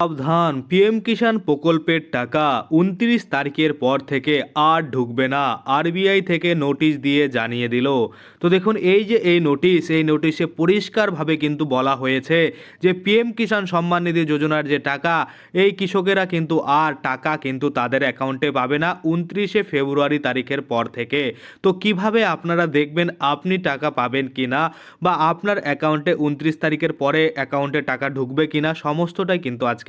সাবধান। পিএম কিষাণ প্রকল্পের টাকা উনত্রিশ তারিখের পর থেকে আর ঢুকবে না। আরবিআই থেকে নোটিশ দিয়ে জানিয়ে দিল। তো দেখুন, এই যে এই নোটিশ, এই নোটিশে পরিষ্কারভাবে কিন্তু বলা হয়েছে যে পিএম কিষাণ সম্মান নিধি যোজনার যে টাকা, এই কৃষকেরা কিন্তু আর টাকা কিন্তু তাদের অ্যাকাউন্টে পাবে না উনত্রিশে ফেব্রুয়ারি তারিখের পর থেকে। তো কীভাবে আপনারা দেখবেন আপনি টাকা পাবেন কি না বা আপনার অ্যাকাউন্টে উনত্রিশ তারিখের পরে অ্যাকাউন্টে টাকা ঢুকবে কিনা সমস্তটাই কিন্তু আজকে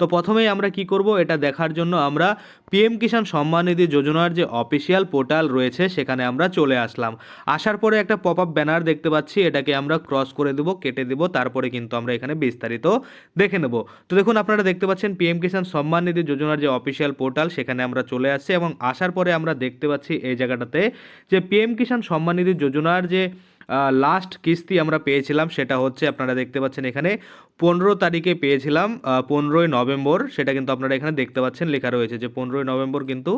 তো প্রথমেই আমরা কি করব? এটা দেখার জন্য আমরা পিএম কিষাণ সম্মান নিধি যোজনার যে অফিসিয়াল পোর্টাল রয়েছে, সেখানে আমরা চলে আসলাম। আসার পরে একটা পপ আপ ব্যানার দেখতে পাচ্ছি, এটাকে আমরা ক্রস করে দেবো, কেটে দেবো, তারপরে কিন্তু আমরা এখানে বিস্তারিত দেখে নেব। তো দেখুন, আপনারা দেখতে পাচ্ছেন পিএম কিষাণ সম্মান নিধি যোজনার যে অফিসিয়াল পোর্টাল, সেখানে আমরা চলে আসছি এবং আসার পরে আমরা দেখতে পাচ্ছি এই জায়গাটাতে যে পিএম কিষাণ সম্মান নিধি যোজনার যে লাস্ট কিস্তি আমরা পেয়েছিলাম, সেটা হচ্ছে আপনারা দেখতে পাচ্ছেন এখানে, পনেরো তারিখে পেয়েছিলাম পনেরোই নভেম্বর, সেটা কিন্তু আপনারা এখানে দেখতে পাচ্ছেন, লেখা রয়েছে যে পনেরোই নভেম্বর কিন্তু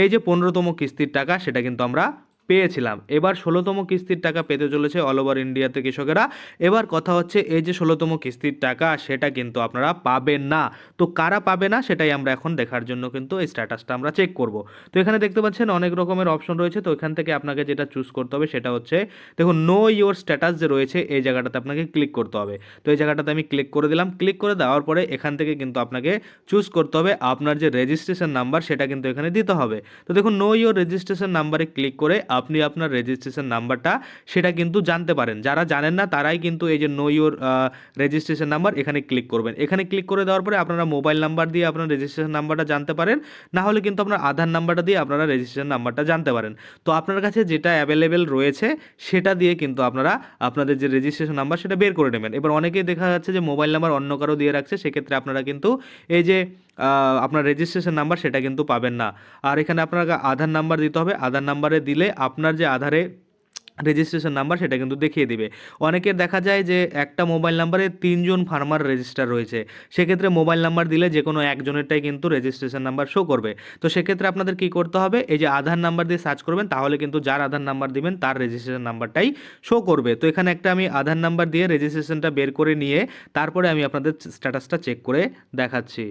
এই যে পনেরোতম কিস্তির টাকা, সেটা কিন্তু আমরা পেয়েছিলাম। এবার ষোলোতম কিস্তির টাকা পেতে চলেছে অল ওভার ইন্ডিয়াতে কৃষকেরা। এবার কথা হচ্ছে, এই যে ষোলোতম কিস্তির টাকা, সেটা কিন্তু আপনারা পাবেন না। তো কারা পাবে না, সেটাই আমরা এখন দেখার জন্য কিন্তু এই স্ট্যাটাসটা আমরা চেক করব। তো এখানে দেখতে পাচ্ছেন, অনেক রকমের অপশন রয়েছে। তো এখান থেকে আপনাকে যেটা চুজ করতে হবে, সেটা হচ্ছে, দেখুন নো ইওর স্ট্যাটাস যে রয়েছে, এই জায়গাটাতে আপনাকে ক্লিক করতে হবে। তো এই জায়গাটাতে আমি ক্লিক করে দিলাম। ক্লিক করে দেওয়ার পরে এখান থেকে কিন্তু আপনাকে চুজ করতে হবে। আপনার যে রেজিস্ট্রেশন নাম্বার সেটা কিন্তু এখানে দিতে হবে। তো দেখুন নো ইওর রেজিস্ট্রেশন নাম্বারে ক্লিক করে আপনি আপনার রেজিস্ট্রেশন নাম্বারটা সেটা কিন্তু জানতে পারেন। যারা জানেন না, তারাই কিন্তু এই যে নো ইওর রেজিস্ট্রেশন নাম্বার এখানে ক্লিক করবেন। এখানে ক্লিক করে দেওয়ার পরে আপনারা মোবাইল নাম্বার দিয়ে আপনার রেজিস্ট্রেশন নাম্বারটা জানতে পারেন। না হলে কিন্তু আপনার আধার নাম্বারটা দিয়ে আপনারা রেজিস্ট্রেশন নাম্বারটা জানতে পারেন। তো আপনার কাছে যেটা অ্যাভেলেবেল রয়েছে, সেটা দিয়ে কিন্তু আপনারা আপনাদের যে রেজিস্ট্রেশন নাম্বার সেটা বের করে নেবেন। এবার অনেকেই দেখা যাচ্ছে যে মোবাইল নাম্বার অন্য কারও দিয়ে রাখছে, সেক্ষেত্রে আপনারা কিন্তু এই যে আপনার রেজিস্ট্রেশন নাম্বার সেটা কিন্তু পাবেন না। আর এখানে আপনাকে আধার নাম্বার দিতে হবে। আধার নাম্বারে দিলে আপনার যে আধারে রেজিস্ট্রেশন নাম্বার সেটা কিন্তু দেখিয়ে দিবে। অনেকের দেখা যায় যে একটা মোবাইল নাম্বারে তিনজন ফার্মার রেজিস্টার রয়েছে। সেক্ষেত্রে মোবাইল নাম্বার দিলে যে কোনো একজনেরটাই কিন্তু রেজিস্ট্রেশন নাম্বার শো করবে। তো সেক্ষেত্রে আপনাদের কি করতে হবে? এই যে আধার নাম্বার দিয়ে সার্চ করবেন, তাহলে কিন্তু যার আধার নাম্বার দিবেন, তার রেজিস্ট্রেশন নাম্বারটাই শো করবে। তো এখানে একটা আমি আধার নাম্বার দিয়ে রেজিস্ট্রেশনটা বের করে নিয়ে, তারপরে আমি আপনাদের স্ট্যাটাসটা চেক করে দেখাচ্ছি।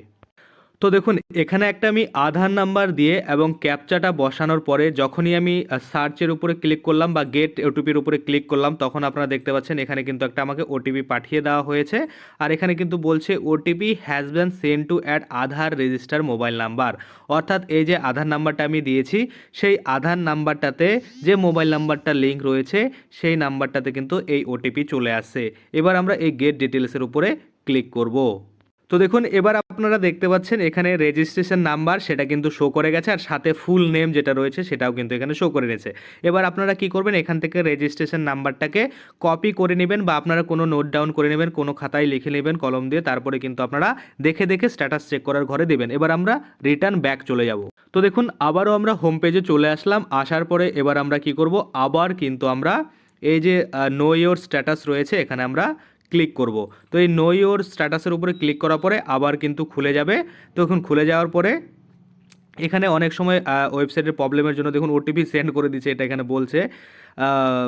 তো দেখুন, এখানে একটা আমি আধার নাম্বার দিয়ে এবং ক্যাপচাটা বসানোর পরে যখনই আমি সার্চের উপরে ক্লিক করলাম বা গেট ওটিপির উপরে ক্লিক করলাম, তখন আপনারা দেখতে পাচ্ছেন এখানে কিন্তু একটা আমাকে ওটিপি পাঠিয়ে দেওয়া হয়েছে। আর এখানে কিন্তু বলছে, OTP has been send to add Aadhaar register mobile number অর্থাৎ এই যে আধার নাম্বারটা আমি দিয়েছি, সেই আধার নাম্বারটাতে যে মোবাইল নাম্বারটা লিঙ্ক রয়েছে, সেই নাম্বারটাতে কিন্তু এই ওটিপি চলে আসছে। এবার আমরা এই গেট ডিটেলসের উপরে ক্লিক করব। তো দেখুন, এবার আপনারা দেখতে পাচ্ছেন এখানে রেজিস্ট্রেশন নাম্বার সেটা কিন্তু শো করে গেছে আর সাথে ফুল নেম যেটা রয়েছে সেটাও কিন্তু এখানে শো করে নিয়েছে। এবার আপনারা কি করবেন, এখান থেকে রেজিস্ট্রেশন নাম্বারটাকে কপি করে নেবেন বা আপনারা কোনো নোট ডাউন করে নেবেন, কোনো খাতায় লিখে নেবেন কলম দিয়ে, তারপরে কিন্তু আপনারা দেখে দেখে স্ট্যাটাস চেক করার ঘরে দেবেন। এবার আমরা রিটার্ন ব্যাক চলে যাব। তো দেখুন, আবারও আমরা হোম পেজে চলে আসলাম, আসার পরে এবার আমরা কি করব, আবার কিন্তু আমরা এই যে নো ইয়োর স্ট্যাটাস রয়েছে, এখানে আমরা ক্লিক করব। তো এই নো ইওর স্ট্যাটাসের উপরে ক্লিক করার পরে আবার কিন্তু খুলে যাবে। তো এখন খুলে যাওয়ার পরে এখানে অনেক সময় ওয়েবসাইটের প্রবলেমের জন্য দেখুন ওটিপি সেন্ড করে দিচ্ছে, এটা এখানে বলছে।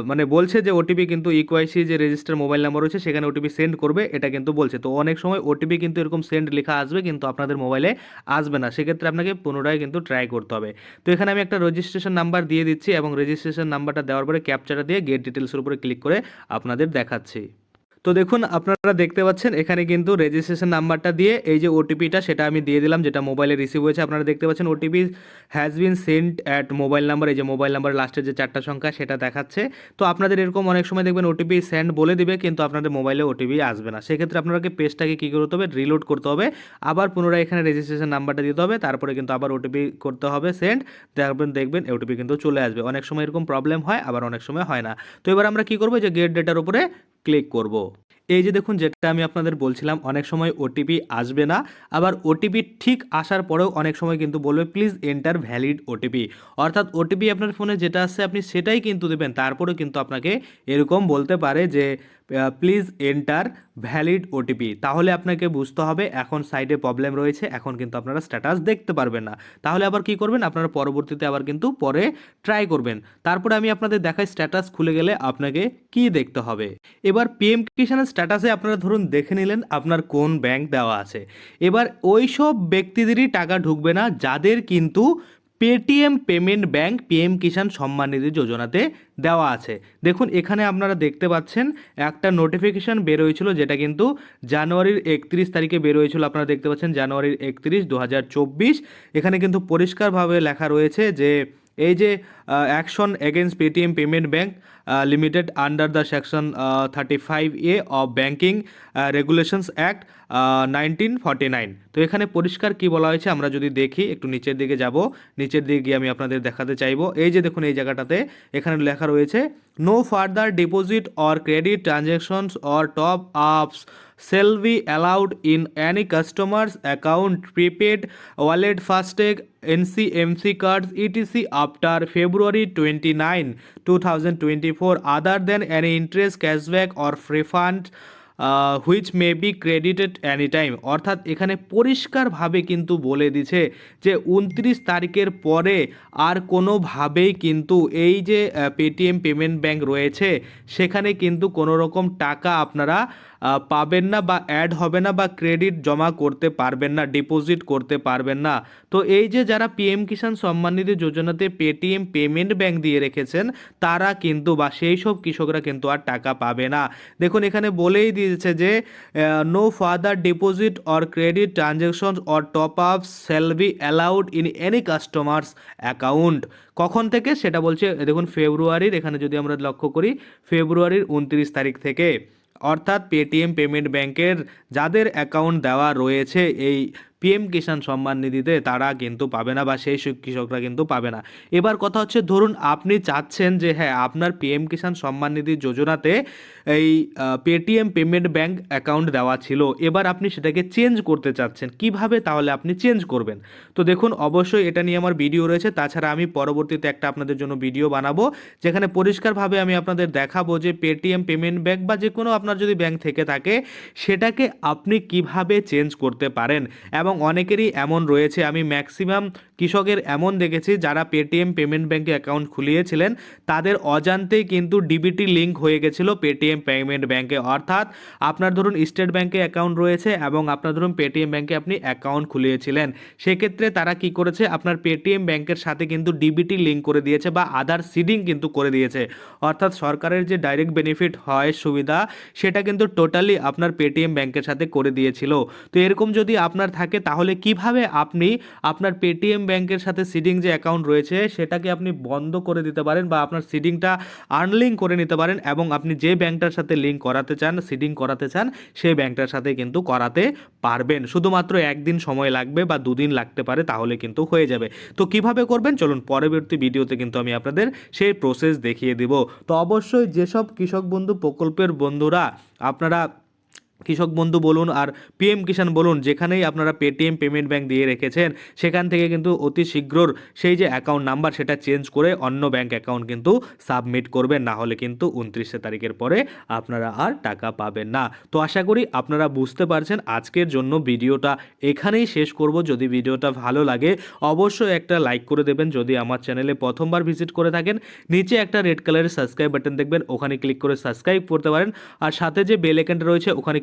মানে বলছে যে ওটিপি কিন্তু ইকোয়াইসি যে রেজিস্টার মোবাইল নাম্বার রয়েছে, সেখানে ওটিপি সেন্ড করবে, এটা কিন্তু বলছে। তো অনেক সময় ওটিপি কিন্তু এরকম সেন্ড লেখা আসবে, কিন্তু আপনাদের মোবাইলে আসবে না। সেক্ষেত্রে আপনাকে পুনরায় কিন্তু ট্রাই করতে হবে। তো এখানে আমি একটা রেজিস্ট্রেশন নাম্বার দিয়ে দিচ্ছি এবং রেজিস্ট্রেশন নাম্বারটা দেওয়ার পরে ক্যাপচারটা দিয়ে গেট ডিটেলসের উপরে ক্লিক করে আপনাদের দেখাচ্ছি। তো দেখুন, আপনারা দেখতে পাচ্ছেন, এখানে কিন্তু রেজিস্ট্রেশন নাম্বারটা দিয়ে এই যে ওটিপিটা সেটা আমি দিয়ে দিলাম, যেটা মোবাইলে রিসিভ হয়েছে। আপনারা দেখতে পাচ্ছেন OTP has been sent at mobile number এই যে মোবাইল নাম্বার লাস্টের যে চারটা সংখ্যা, সেটা দেখাচ্ছে। তো আপনাদের এরকম অনেক সময় দেখবেন ওটিপি সেন্ড বলে দিবে, কিন্তু আপনাদের মোবাইলে ওটিপি আসবে না। সেক্ষেত্রে আপনাকে পেজটাকে কী করতে হবে? রিলোড করতে হবে। আবার পুনরায় এখানে রেজিস্ট্রেশন নাম্বারটা দিতে হবে, তারপরে কিন্তু আবার ওটিপি করতে হবে সেন্ড তারপর দেখবেন ওটিপি কিন্তু চলে আসবে। অনেক সময় এরকম প্রবলেম হয়, আবার অনেক সময় হয় না। তো এবার আমরা কী করব? যে গেট ডেটার উপরে ক্লিক করব। এই যে দেখুন, যেটা আমি আপনাদের বলছিলাম, অনেক সময় ওটিপি আসবে না। আবার ওটিপি ঠিক আসার পরেও অনেক সময় কিন্তু বলবে প্লিজ এন্টার ভ্যালিড ওটিপি অর্থাৎ ওটিপি আপনার ফোনে যেটা আসছে, আপনি সেটাই কিন্তু দেবেন। তারপরেও কিন্তু আপনাকে এরকম বলতে পারে যে প্লিজ এন্টার ভ্যালিড ওটিপি তাহলে আপনাকে বুঝতে হবে, এখন সাইডে প্রবলেম রয়েছে, এখন কিন্তু আপনারা স্ট্যাটাস দেখতে পারবেন না। তাহলে আবার কি করবেন? আপনারা পরবর্তীতে আবার কিন্তু পরে ট্রাই করবেন। তারপরে আমি আপনাদের দেখাই স্ট্যাটাস খুলে গেলে আপনাকে কি দেখতে হবে। এবার পিএম কিষানের স্ট্যাটাসে আপনারা ধরুন দেখে নিলেন আপনার কোন ব্যাংক দেওয়া আছে। এবার ওই সব ব্যক্তিদেরই টাকা ঢুকবে না, যাদের কিন্তু Paytm payment bank PM Kisan Samman Nidhi যোজনাতে দেওয়া আছে। দেখুন, এখানে আপনারা দেখতে পাচ্ছেন, একটা নোটিফিকেশান বেরোয়েছিল যেটা কিন্তু জানুয়ারির একত্রিশ তারিখে বেরোয়েছিল আপনারা দেখতে পাচ্ছেন জানুয়ারির একত্রিশ দু এখানে কিন্তু পরিষ্কারভাবে লেখা রয়েছে যে, এই যে action against Paytm payment bank limited under the section thirty five A of banking regulations act nineteen forty nine তো এখানে পরিষ্কার কি বলা হয়েছে আমরা যদি দেখি, একটু নিচের দিকে যাব। নিচের দিকে গিয়ে আমি আপনাদের দেখাতে চাইব। এই যে দেখুন এই জায়গাটাতে এখানে লেখা রয়েছে no further deposit or credit transactions or top ups shall be allowed shall be allowed in any customer's account prepaid wallet fastag ncmc cards etc after february 29 2024 other than any interest, cashback or refund which may be credited any time অর্থাৎ এখানে পরিষ্কারভাবে কিন্তু বলে দিছে যে উনত্রিশ তারিখের পরে আর কোনোভাবেই কিন্তু এই যে পেটিএম পেমেন্ট ব্যাংক রয়েছে, সেখানে কিন্তু কোনো রকম টাকা আপনারা পাবেন না বা অ্যাড হবে না বা ক্রেডিট জমা করতে পারবেন না ডিপোজিট করতে পারবেন না। তো এই যে যারা পিএম কিষাণ সম্মান নিধি যোজনাতে পেটিএম পেমেন্ট ব্যাংক দিয়ে রেখেছেন, তারা কিন্তু বা সেই সব কৃষকরা কিন্তু আর টাকা পাবে না। দেখুন, এখানে বলেই দিয়েছে যে no further deposit or credit transaction or top up shall be allowed in any customers account কখন থেকে? সেটা বলছে, দেখুন, ফেব্রুয়ারির, এখানে যদি আমরা লক্ষ্য করি, ফেব্রুয়ারির উনত্রিশ তারিখ থেকে। অর্থাৎ পেটিএম পেমেন্ট ব্যাংকের যাদের অ্যাকাউন্ট দেওয়া রয়েছে এই পিএম কিষাণ সম্মান নিধিতে তারা কিন্তু পাবে না বা সেই কৃষকরা কিন্তু পাবে না। এবার কথা হচ্ছে, ধরুন আপনি চাচ্ছেন যে হ্যাঁ আপনার পিএম কিষাণ সম্মান নিধি যোজনাতে এই পেটিএম পেমেন্ট ব্যাংক অ্যাকাউন্ট দেওয়া ছিল। এবার আপনি সেটাকে চেঞ্জ করতে চাচ্ছেন। কীভাবে? তাহলে আপনি চেঞ্জ করবেন। তো দেখুন, অবশ্যই এটা নিয়ে আমার ভিডিও রয়েছে। তাছাড়া আমি পরবর্তীতে একটা আপনাদের জন্য ভিডিও বানাবো, যেখানে পরিষ্কারভাবে আমি আপনাদের দেখাবো যে পেটিএম পেমেন্ট ব্যাংক বা যে কোনো আপনার যদি ব্যাংক থেকে থাকে, সেটাকে আপনি কীভাবে চেঞ্জ করতে পারেন। এবং অনেকেরই এমন রয়েছে। আমি ম্যাক্সিমাম কৃষকের এমন দেখেছি যারা পেটিএম পেমেন্ট ব্যাঙ্কে অ্যাকাউন্ট খুলিয়েছিলেন, তাদের অজান্তেই কিন্তু ডিবিটি লিঙ্ক হয়ে গেছিল পেটিএম পেমেন্ট ব্যাঙ্কে অর্থাৎ আপনার ধরুন স্টেট ব্যাঙ্কে অ্যাকাউন্ট রয়েছে এবং আপনার ধরুন পেটিএম ব্যাঙ্কে আপনি অ্যাকাউন্ট খুলিয়েছিলেন। সেক্ষেত্রে তারা কি করেছে? আপনার পেটিএম ব্যাংকের সাথে কিন্তু ডিবিটি লিঙ্ক করে দিয়েছে বা আধার সিডিং কিন্তু করে দিয়েছে। অর্থাৎ সরকারের যে ডাইরেক্ট বেনিফিট হয় সুবিধা, সেটা কিন্তু টোটালি আপনার পেটিএম ব্যাংকের সাথে করে দিয়েছিল। তো এরকম যদি আপনার থাকে, তাহলে কীভাবে আপনি আপনার পেটিএম ব্যাংকের সাথে সিডিং যে অ্যাকাউন্ট রয়েছে, সেটাকে আপনি বন্ধ করে দিতে পারেন বা আপনার সিডিংটা আনলিঙ্ক করে নিতে পারেন এবং আপনি যে ব্যাংকটার সাথে লিঙ্ক করাতে চান সিডিং করাতে চান, সেই ব্যাংকটার সাথে কিন্তু করাতে পারবেন। শুধুমাত্র একদিন সময় লাগবে বা দুদিন লাগতে পারে, তাহলে কিন্তু হয়ে যাবে। তো কীভাবে করবেন? চলুন পরবর্তী ভিডিওতে কিন্তু আমি আপনাদের সেই প্রসেস দেখিয়ে দিব। তো অবশ্যই যেসব কৃষক বন্ধু প্রকল্পের বন্ধুরা আপনারা কৃষক বন্ধু বলুন আর পিএম কিষাণ বলুন, যেখানেই আপনারা পেটিএম পেমেন্ট ব্যাংক দিয়ে রেখেছেন, সেখান থেকে কিন্তু অতি শীঘ্রর সেই যে অ্যাকাউন্ট নাম্বার সেটা চেঞ্জ করে অন্য ব্যাংক অ্যাকাউন্ট কিন্তু সাবমিট করবেন, না হলে কিন্তু উনত্রিশে তারিখের পরে আপনারা আর টাকা পাবেন না। তো আশা করি আপনারা বুঝতে পারছেন আজকের জন্য ভিডিওটা এখানেই শেষ করব। যদি ভিডিওটা ভালো লাগে, অবশ্যই একটা লাইক করে দেবেন। যদি আমার চ্যানেলে প্রথমবার ভিজিট করে থাকেন, নিচে একটা রেড কালারের সাবস্ক্রাইব বাটন দেখবেন, ওখানে ক্লিক করে সাবস্ক্রাইব করতে পারেন। আর সাথে যে বেল আইকনটা রয়েছে, ওখানে